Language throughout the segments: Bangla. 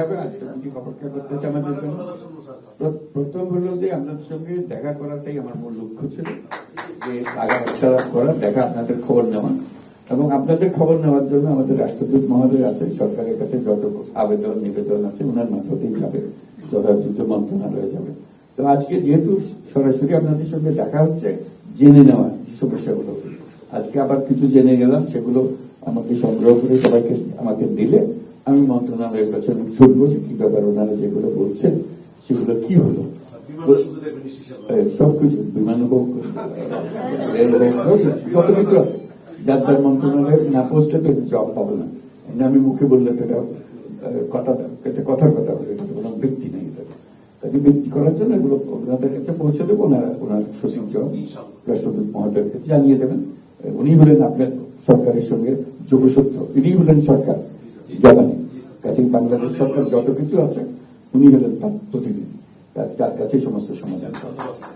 হবে আজকে কি অপেক্ষা করতেছে আমাদের জন্য। প্রথম হলো যে আপনাদের সঙ্গে দেখা করাটাই আমার মূল লক্ষ্য ছিল, যে আগাছাড়া করা, দেখা আপনাদের খবর নেওয়া। এবং আপনাদের খবর নেওয়ার জন্য আমাদের রাষ্ট্রদূত মহোদয় আছে সরকারের কাছে যত আবেদন, নিবেদন আছে ওনার মারফতেই যাবে যথাযথ মন্ত্রণালয়ে যাবে। তো আজকে যেহেতু সরাসরি আপনাদের সঙ্গে দেখা হচ্ছে, জেনে নেওয়া সমস্যাগুলো, আজকে আবার কিছু জেনে গেলাম, সেগুলো আমাকে সংগ্রহ করে সবাইকে আমাকে দিলে আমি মন্ত্রণালয়ের কাছে আমি শুনব যে কি ব্যাপার ওনারা যেগুলো বলছেন সেগুলো কি হলো? সবকিছু বিমান হোক রেলওয়ে হোক, যত কিছু আছে। যার যার মন্ত্রণালয়ে না পৌঁছলে তো জব পাবে না। আমি মুখে বললে তো এটা কথা কথার কথা বলে কোনো ব্যক্তি নেই কাজে ব্যক্তি করার জন্য এগুলো ওনাদের কাছে পৌঁছে দেবো ওনারা ওনার সচিব রাষ্ট্রদূত মহোদয়ের কাছে জানিয়ে দেবেন। উনি হলেন আপনার সরকারের সঙ্গে যোগসূত্র ইনি হলেন সরকার। কাজে বাংলাদেশ সরকার যত কিছু আছে, উনি হলেন তার প্রতিনিধি। তার- কাছে সমস্ত সমাধান।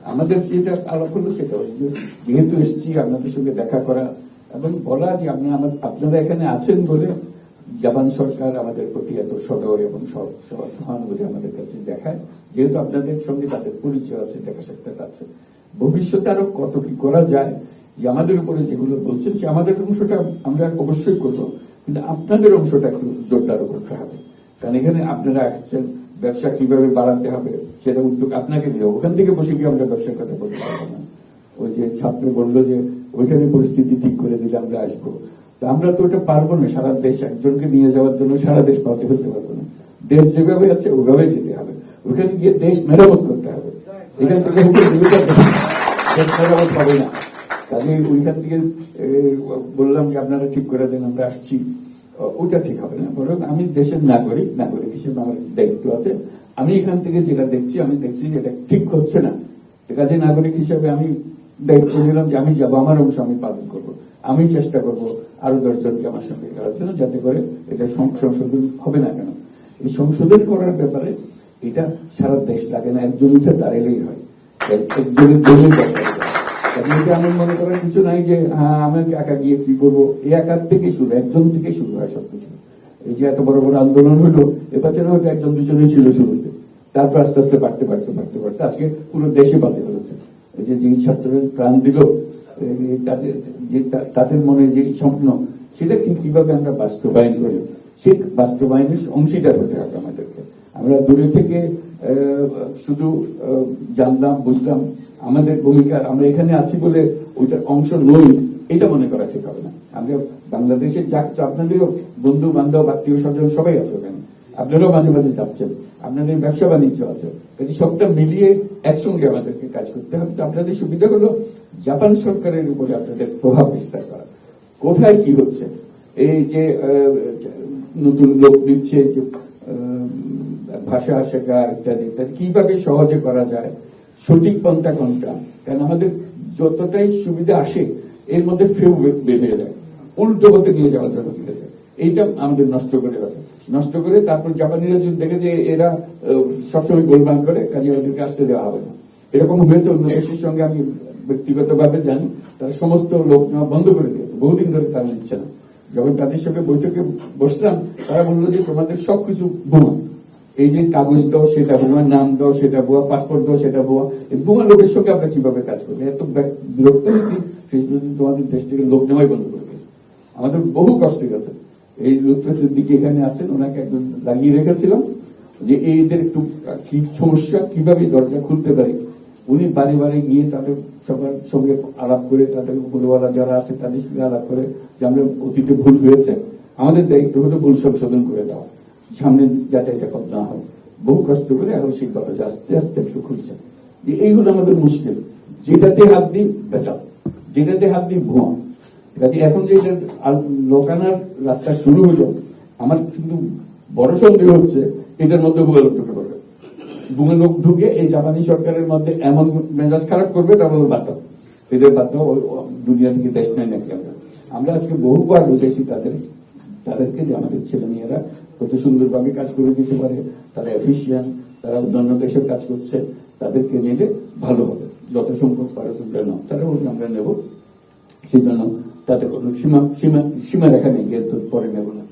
আমাদের যেটা আলাপ হলো সেটা হলো যে, যেহেতু এসেছি, আপনাদের সঙ্গে দেখা করা এবং বলা যে আপনি আমার আপনারা এখানে আছেন বলে জাপান সরকার আমাদের প্রতি এত সদয় এবং সহ- সহ- সহানুভূতি আমাদের কাছে দেখায়। যেহেতু আপনাদের সঙ্গে তাদের পরিচয় আছে, দেখা সাক্ষাৎ আছে। ভবিষ্যতে আরও কত কি করা যায়, যে আমাদের উপরে যেগুলো বলছেন, সে আমাদের অংশটা আমরা অবশ্যই করব। কিন্তু আপনাদের অংশটা একটু জোরদার করতে হবে। কারণ এখানে আপনারা আসছেন ব্যবসা কীভাবে বাড়াতে হবে সেটা উদ্যোগ আপনাকে নিয়ে ওখান থেকে বসে গিয়ে আমরা ব্যবসার কথা বলতে পারব না। ওই যে ছাত্র বলল যে, ওইখানে পরিস্থিতি ঠিক করে দিলে আমরা আসব। তা আমরা তো ওটা পারব না। সারা দেশ একজনকে নিয়ে যাওয়ার জন্য সারা দেশ পাল্টে ফেলতে পারব না। দেশ যেভাবে আছে ওইভাবে যেতে হবে। ওইখানে গিয়ে দেশ মেরামত করতে হবে। এখান মেরামত হবে না। কাজে ওইখান থেকে বললাম যে আপনারা ঠিক করে দেন, আমরা আসছি। ওটা ঠিক হবে না। বরং আমি দেশের নাগরিক নাগরিক হিসেবে আমার দায়িত্ব আছে। আমি এখান থেকে যেটা দেখছি, আমি দেখছি যে এটা ঠিক হচ্ছে না। কাজে নাগরিক হিসেবে আমি দায়িত্ব নিলাম যে আমি যাব, আমার অংশ আমি পালন করব। আমি চেষ্টা করব আরও দশজনকে আমার সঙ্গে করার জন্য, যাতে করে এটা সংশোধন হবে না কেন। এই সংশোধন করার ব্যাপারে এটা সারা দেশ লাগে না একজনকে দাঁড়ালেই হয়। এক- একজনের জন্যই আমি মনে কিছু নাই যে হ্যাঁ আমি একা গিয়ে কি করব? এই একার থেকে শুরু, একজন থেকে শুরু হয় সবকিছু। এই যে এত বড় বড় আন্দোলন হলো এবার হয়তো একজন দুজনেই ছিল শুরুতে। তারপর আস্তে আস্তে বাড়তে বাড়তে বাড়তে বাড়তে। আজকে পুরো দেশে এই যে প্রাণ দিল তাদের, যে তাদের মনে যে স্বপ্ন, সেটা কীভাবে আমরা বাস্তবায়ন করি? সেই বাস্তবায়নের অংশীদার হতে হবে আমাদেরকে। আমরা দূরে থেকে শুধু জানলাম, বুঝলাম আমাদের ভূমিকা, আমরা এখানে আছি বলে ওইটার অংশ নই, এটা মনে করা ঠিক হবে না। আমরা বাংলাদেশে যাক আপনাদেরও বন্ধু বান্ধব আত্মীয় স্বজন সবাই আছে ওখানে। আপনারাও মাঝে মাঝে যাচ্ছেন। আপনাদের ব্যবসা বাণিজ্য আছে। কাজে সবটা মিলিয়ে একসঙ্গে আমাদেরকে কাজ করতে হবে। তো আপনাদের সুবিধা হলো জাপান সরকারের উপরে আপনাদের প্রভাব বিস্তার করা। কোথায় কি হচ্ছে? এই যে নতুন লোক দিচ্ছে ভাষা শেখা, ইত্যাদি ইত্যাদি, কীভাবে সহজে করা যায়? সঠিক পন্থা কোনটা? কারণ আমাদের যতটাই সুবিধা আসে, এর মধ্যে ফেউ বের যায়। উল্টো পথে নিয়ে যাওয়ার জন্য ফিরে যায় এইটা আমাদের নষ্ট করে নষ্ট করে তারপর জাপানিরা যদি দেখে যে এরা সবসময় গোলমাল করে, কাজে ওদেরকে আসতে দেওয়া হবে না। এরকম হয়েছে অন্য দেশের সঙ্গে আমি ব্যক্তিগতভাবে জানি। তারা সমস্ত লোক নেওয়া বন্ধ করে দিয়েছে। বহুদিন ধরে তারা নিচ্ছে না। যখন তাদের সঙ্গে বৈঠকে বসলাম, তারা বলল যে তোমাদের সবকিছু বোমা। এই যে কাগজ দাও, সেটা বোমা, নাম দাও, সেটা বোয়া পাসপোর্ট দাও, সেটা বোয়া এই বোমা লোকের সঙ্গে আমরা কীভাবে কাজ করব এত বিরক্ত হয়েছি শেষ পর্যন্ত তোমাদের দেশ থেকে লোক নেওয়াই বন্ধ করে দিয়েছে। আমাদের বহু কষ্ট গেছে। এই লুৎফেসের দিকে এখানে আছেন, ওনাকে একদম লাগিয়ে রেখেছিলাম যে এইদের একটু কি সমস্যা, কীভাবে দরজা খুলতে পারে? উনি বাড়ি বাড়ি গিয়ে তাদের সবার সঙ্গে আলাপ করে, তাদের উপরওয়ালা যারা আছে, তাদের সঙ্গে আলাপ করে যে আমরা অতীতে ভুল হয়েছে, আমাদের দায়িত্ব হলো ভুল সংশোধন করে দেওয়া। সামনে যাতে এটা না হয়। বহু কষ্ট করে এখন সেই দরজা আস্তে আস্তে একটু খুলছে। যে এইগুলো আমাদের মুশকিল। যেটাতে হাত দিই, বেচাও। যেটাতে হাত দিই, ভুয়া। কাজে এখন যে লোকানার রাস্তা শুরু হলো, আমার কিন্তু বড় সন্দেহ হচ্ছে, এটার মধ্যে ভুয়া লোক ঢুকে পড়বে। বুমে লোক ঢুকে এই জাপানি সরকারের মধ্যে এমন মেজাজ খারাপ করবে তা বলব বাদ দাও। এদের ও দুনিয়া থেকে দেশ নেয় নাকি আমরা। আমরা আজকে বহুবার বুঝেছি তাদের তাদেরকে যে আমাদের ছেলে মেয়েরা কত সুন্দরভাবে কাজ করে দিতে পারে তারা এফিসিয়েন্ট তারা অন্যান্য দেশের কাজ করছে তাদেরকে নিলে ভালো হবে। যত সংখ্যক পারে তোমরা নাও। তারা বলছে আমরা নেব। সেই জন্য তাতে কোনো সীমা সীমা সীমা রেখা নেই এর পরে নেব না।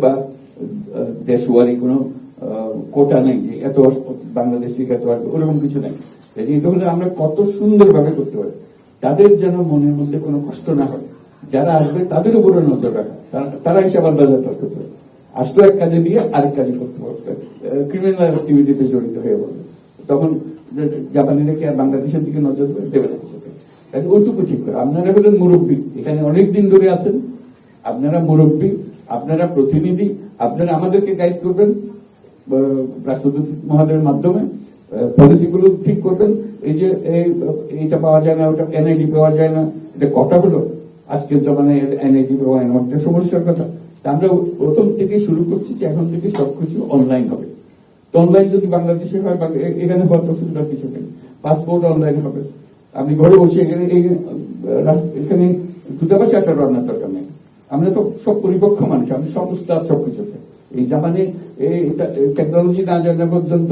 বা আহ, দেশওয়ারি কোনো কোটা নেই যে এত বাংলাদেশ থেকে এত আসবে ওরকম কিছু নেই। এটা হলে আমরা কত সুন্দরভাবে করতে পারি। তাদের যেন মনের মধ্যে কোনো কষ্ট না হয়। যারা আসবে তাদের উপরে নজর রাখা। তারা- এসে আবার বাজার করতে পারে আসলো এক কাজে দিয়ে আরেক কাজে করতে পারবে। ক্রিমিনাল অ্যাক্টিভিটিতে জড়িত হয়ে পড়বে তখন জাপানিরা কি আর বাংলাদেশের দিকে নজর দেবে? না। ওইটুকু ঠিক করে। আপনারা হলেন মুরব্বী। এখানে অনেক দিন ধরে আছেন। আপনারা মুরব্বী আপনারা প্রতিনিধি আপনারা আমাদেরকে গাইড করবেন আহ, রাষ্ট্রপতি মহোদয়ের মাধ্যমে পলিসিগুলো ঠিক করবেন। এই যে এই- এইটা পাওয়া যায় না ওটা এনআইডি পাওয়া যায় না। এটা কথা হলো আজকের জমানায় এনআইডি পাওয়া যায় না একটা সমস্যার কথা। আমরা প্রথম থেকে শুরু করছি যে এখন থেকে সবকিছু অনলাইন হবে। তো অনলাইন যদি বাংলাদেশে হয়, বা এখানে হওয়ার তো অসুবিধার কিছু নেই। পাসপোর্ট অনলাইন হবে। আপনি ঘরে বসে এখানে এখানে দূতাবাসে আসার রান্নার দরকার নেই। আমরা তো সব পরিপক্ষ মানুষ আমি সব উস্তাদ সব এই জাপানে টেকনোলজি না জানা পর্যন্ত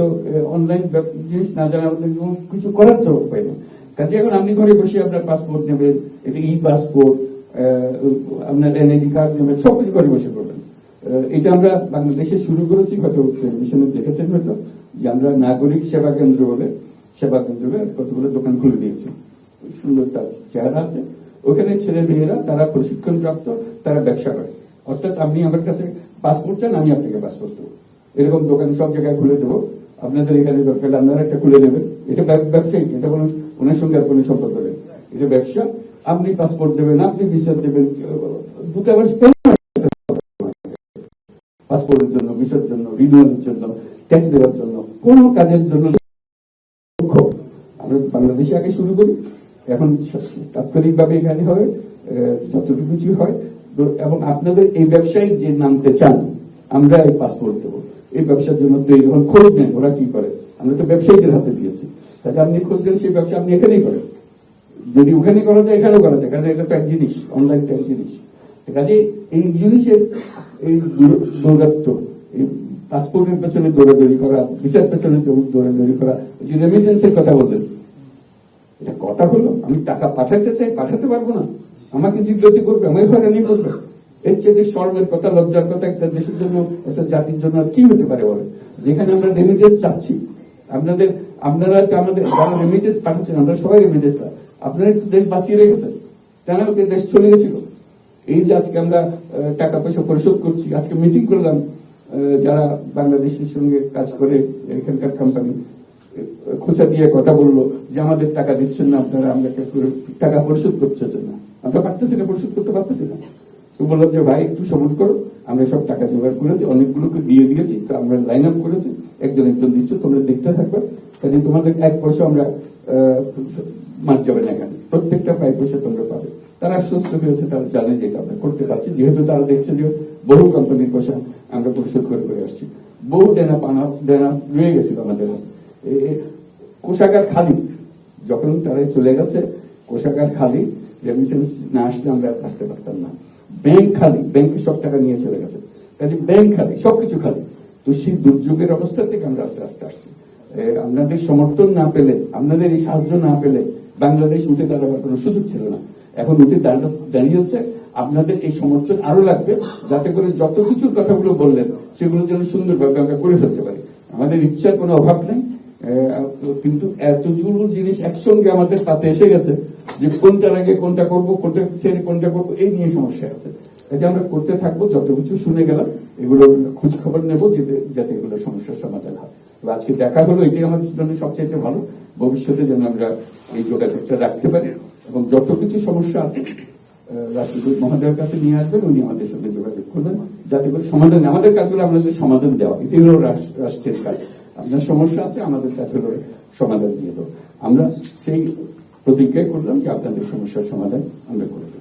অনলাইন জিনিস না জানা পর্যন্ত কিছু করার তো উপায় নেই। কাজে এখন আপনি ঘরে বসে আপনার পাসপোর্ট নেবেন এটা ই পাসপোর্ট আপনার এনআইডি কার্ড নেবেন সবকিছু ঘরে বসে করবেন এটা আমরা বাংলাদেশে শুরু করেছি হয়তো টেলিভিশনে দেখেছেন হয়তো, যে আমরা নাগরিক সেবা কেন্দ্র বলে, সেবা কেন্দ্র কতগুলো দোকান খুলে দিয়েছি। সুন্দর তার চেহারা আছে। ওখানে ছেলে মেয়েরা, তারা প্রশিক্ষণ প্রাপ্ত তারা ব্যবসা করে। অর্থাৎ আপনি আমার কাছে পাসপোর্ট চান, আমি আপনাকে পাসপোর্ট দেবো। এরকম দোকান সব জায়গায় খুলে দেবো। আপনাদের এখানে দরকার আপনারা একটা খুলে দেবেন এটা ব্যব- ব্যবসায়িক, এটা কোনো, ওনার সঙ্গে আর কোনো সম্পর্ক নেই। এটা ব্যবসা আপনি পাসপোর্ট দেবেন আপনি ভিসা দেবেন দূতাবাস পাসপোর্টের জন্য ভিসার জন্য রিনিউয়ালের জন্য ট্যাক্স দেওয়ার জন্য কোনো কাজের জন্য বাংলাদেশে আগে শুরু করি এখন তাৎক্ষণিকভাবে এখানে আহ, যতটুকু হয়। এবং আপনাদের এই ব্যবসায়ী যে নামতে চান আমরা এই পাসপোর্ট দেবো। এই ব্যবসার জন্য এই যখন খোঁজ নেন ওরা কি করে? আমরা তো ব্যবসায়ীদের হাতে দিয়েছি। কাজে আপনি খোঁজ নেন সেই ব্যবসা আপনি এখানেই করেন। যদি ওখানে করা যায়, এখানেও করা যায়, কারণ এটা তো জিনিস অনলাইন এক জিনিস। কাজে এই জিনিসের এই দূর- দৌরাত্ম এই পাসপোর্টের পেছনে দৌড়াদৌড়ি করা ভিসার পেছনে দৌড়াদৌড়ি করা, যে রেমিটেন্সের কথা বললেন। এটা কথা হলো, আমি টাকা পাঠাতে চাই, পাঠাতে পারব না। আমাকে জিজ্ঞাসা করবে আমাকে হয়রানি করবে। এর চেয়ে শর্মের কথা, লজ্জার কথা একটা দেশের জন্য, একটা জাতির জন্য কি হতে পারে বলে যেখানে আমরা রেমিটেন্স চাচ্ছি। আপনাদের আপনারা আমাদের যারা রেমিটেন্স পাঠাচ্ছেন, আমরা সবাই রেমিটেন্স আপনারা একটু দেশ বাঁচিয়ে রেখেছেন। কেন ওকে দেশ চলে গেছিল। এই যে আজকে আমরা টাকা পয়সা পরিশোধ করছি, আজকে মিটিং করলাম যারা বাংলাদেশের সঙ্গে কাজ করে এখানকার কোম্পানি খোঁচা দিয়ে কথা বলল যে আমাদের টাকা দিচ্ছেন না আপনারা, আমরা টাকা পরিশোধ করতেছেন না? আমরা পারতেছি না, পরিশোধ করতে পারতেছি না। তো বললাম যে, ভাই, একটু সময় করো, আমরা সব টাকা জোগাড় করেছি, অনেকগুলোকে দিয়ে দিয়েছি, তো আমরা লাইন আপ করেছি। একজন একজন দিচ্ছ, তোমরা দেখতে থাকবে। কাজে তোমাদের এক পয়সা আমরা মার যাবে না এখানে প্রত্যেকটা পাই পয়সা তোমরা পাবে। তারা আশ্বস্ত হয়েছে, তারা জানে যে আমরা করতে পারছি। যেহেতু তারা দেখছে যে বহু কোম্পানির পয়সা আমরা পরিশোধ করে করে আসছি। বহু ডেনা পানা, ডেনা রয়ে গেছিল আমাদের কোষাগার খালি। যখন তারা চলে গেছে, কোষাগার খালি রেমিটেন্স না আসলে আমরা আসতে পারতাম না। ব্যাংক খালি ব্যাংকে সব টাকা নিয়ে চলে গেছে। কাজে ব্যাংক খালি, সবকিছু খালি। তো সেই দুর্যোগের অবস্থা থেকে আমরা আস্তে আস্তে আসছি। আপনাদের সমর্থন না পেলে আপনাদের এই সাহায্য না পেলে বাংলাদেশ উঠে দাঁড়াবার কোনো সুযোগ ছিল না। এখন উঠে দাঁড়া- দাঁড়িয়েছে আপনাদের এই সমর্থন আরও লাগবে, যাতে করে যত কিছুর কথাগুলো বললেন, সেগুলো যেন সুন্দরভাবে আমরা করে ফেলতে পারি। আমাদের ইচ্ছার কোনো অভাব নেই। কিন্তু এতগুলো জিনিস একসঙ্গে আমাদের পাতে এসে গেছে যে কোনটার আগে কোনটা করব, কোনটা ছেড়ে কোনটা করব, এই নিয়ে সমস্যা আছে। কাজে আমরা করতে থাকব, যত কিছু শুনে গেলাম, এগুলো খোঁজ খবর নেব, যাতে এগুলো সমস্যার সমাধান হয়। আজকে দেখা হলো, এটাই আমার জন্য সবচেয়ে ভালো। ভবিষ্যতে যেন আমরা এই যোগাযোগটা রাখতে পারি এবং যত কিছু সমস্যা আছে রাষ্ট্রদূত মহোদয়ের কাছে নিয়ে আসবেন, উনি আমাদের সঙ্গে যোগাযোগ করবেন। যাতে করে সমাধান, আমাদের কাজগুলো আপনাদের সমাধান দেওয়া এটি হলো রাষ্ট্রের কাজ। আপনার সমস্যা আছে, আমাদের কাছে হলো সমাধান দিয়ে দেবো আমরা সেই প্রতিজ্ঞাই করলাম যে আপনাদের সমস্যার সমাধান আমরা করে দেবো।